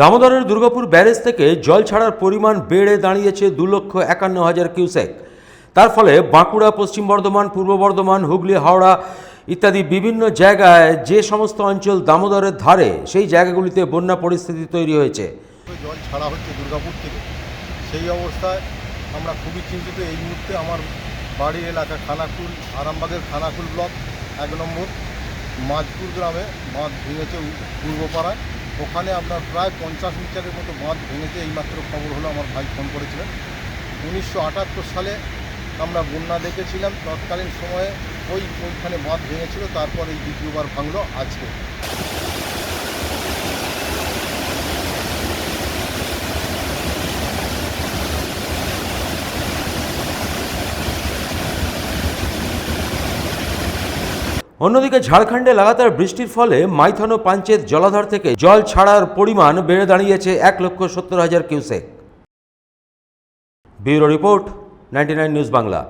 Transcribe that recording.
দামোদরের Durgapur barrage থেকে জল ছাড়ার পরিমাণ বেড়ে দাঁড়িয়েছে দু লক্ষ একান্ন হাজার কিউসেক। তার ফলে বাঁকুড়া, পশ্চিম বর্ধমান, পূর্ব বর্ধমান, হুগলি, হাওড়া ইত্যাদি বিভিন্ন জায়গায় যে সমস্ত অঞ্চল দামোদরের ধারে, সেই জায়গাগুলিতে বন্যা পরিস্থিতি তৈরি হয়েছে। জল ছাড়া হচ্ছে দুর্গাপুর থেকে। সেই অবস্থায় আমরা খুবই চিন্তিত। এই মুহূর্তে আমার বাড়ি এলাকা খানাকুল, আরামবাগের খানাকুল ব্লক, এক নম্বর, মাঝপুর গ্রামে বাঁধ ভেঙেছে পূর্বপাড়ায়। ওখানে আপনার প্রায় পঞ্চাশ মিটারের মতো বাঁধ ভেঙেছে, এইমাত্র খবর হলো আমার ভাই ফোন করেছিলেন। উনিশশো আটাত্তর সালে আমরা বন্যা দেখেছিলাম, তৎকালীন সময়ে ওই ওইখানে বাঁধ ভেঙেছিল, তারপর এই দ্বিতীয়বার ভাঙলো, আজকে। অন্যদিকে ঝাড়খণ্ডে লাগাতার বৃষ্টির ফলে মাইথন পাঞ্চেত জলাধার থেকে জল ছাড়ার পরিমাণ বেড়ে দাঁড়িয়েছে এক লক্ষ সত্তর হাজার cusec. Bureau report, ninety news Bangla.